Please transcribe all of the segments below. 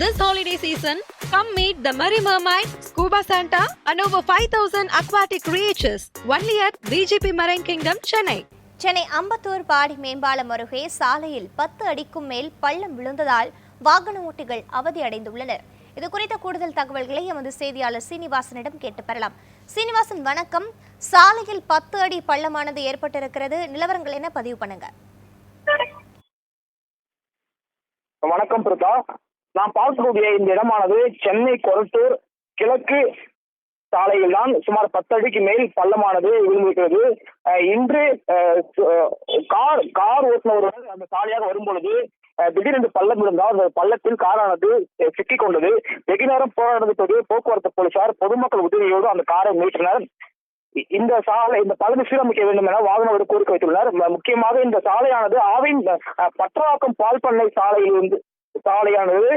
This holiday season, come meet the Merry Mermaid, Scuba Santa, and over 5,000 aquatic creatures only at BGP Marine Kingdom, Chennai. Chennai Ambattur பாடி மேம்பாலம் அருகே சாலையில் பத்து அடிக்கும் மேல் பள்ளம் விழுந்ததால் வாகன ஓட்டிகள் அவதி அடைந்துள்ளனர். இது குறித்த கூடுதல் தகவல்களை எமது செய்தியாளர் சீனிவாசனிடம் கேட்டு பெறலாம். சீனிவாசன் வணக்கம். சாலையில் பத்து அடி பள்ளமானது ஏற்பட்டிருக்கிறது. நிலவரங்கள் என்ன? பதிவு பண்ணுங்க. வணக்கம் பிரதா. நான் பார்க்கக்கூடிய இந்த இடமானது சென்னை கொரட்டூர் கிழக்கு சாலையில் தான் சுமார் பத்து அடிக்கு மேல் பள்ளமானது விழுந்திருக்கிறது. இன்று கார் கார் ஓட்டுநர் அந்த சாலையாக வரும்பொழுது திடீரென்று பள்ளம் இருந்தால் அந்த பள்ளத்தில் காரானது சிக்கிக் கொண்டது. வெகு நேரம் போராட்டத்தோடு போக்குவரத்து போலீசார் பொதுமக்கள் உதவியோடு அந்த காரை மீட்டனர். இந்த சாலை இந்த பழுது சீரமைக்க வேண்டும் என வாகன கோரிக்கை வைத்துள்ளனர். முக்கியமாக இந்த சாலையானது ஆவின் பற்றவாக்கம் பால் பண்ணை சாலையில் இருந்து சாலையானது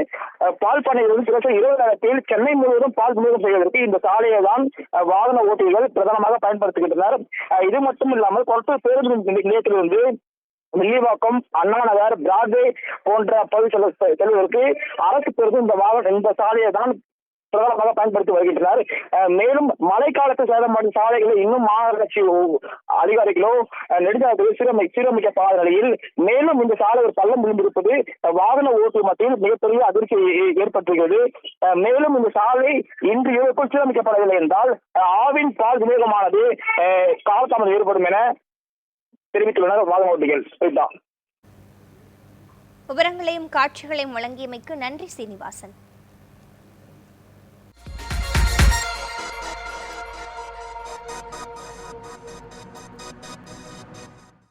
பால் பண்ணையிலிருந்து கிட்டத்தட்ட இருபது நேரத்தில் சென்னை முழுவதும் பால் விநியோகம் செய்வதற்கு இந்த சாலையை தான் வாகன ஓட்டிகள் பிரதானமாக பயன்படுத்துகின்றனர். இது மட்டும் இல்லாமல் கொரட்டூர் பேருந்து நிலையத்திலிருந்து மில்லிவாக்கம் அண்ணா நகர் பிராட்வே போன்ற பகுதி செல்வதற்கு அரசு பேருந்து இந்த வாகன இந்த சாலையை தான் பிரதானமாக பயன்படுத்தி வருகின்றனர். அஹ் மேலும் மழைக்காலத்தில் சேதமடைந்த சாலைகளை இன்னும் மாநகராட்சி அதிகாரிகளோ அஹ் நெடுஞ்சாலைகளில் சீரமை சீரமைக்கப்படாத நிலையில் மேலும் இந்த சாலை ஒரு பள்ளம் விழுந்திருப்பது வாகன ஓட்டு மத்தியில் மிகப்பெரிய அதிர்ச்சி ஏ- ஏற்பட்டிருக்கிறது மேலும் இந்த சாலை இன்று இரவுக்குள் சீரமைக்கப்படவில்லை என்றால் ஆவின் பால் விநியோகமானது அஹ் காலதாமதம் ஏற்படும் என தெரிவித்துள்ளனர் வாகன ஓட்டிகள் விவரங்களையும் காட்சிகளையும் வழங்கியமைக்கு நன்றி சீனிவாசன்.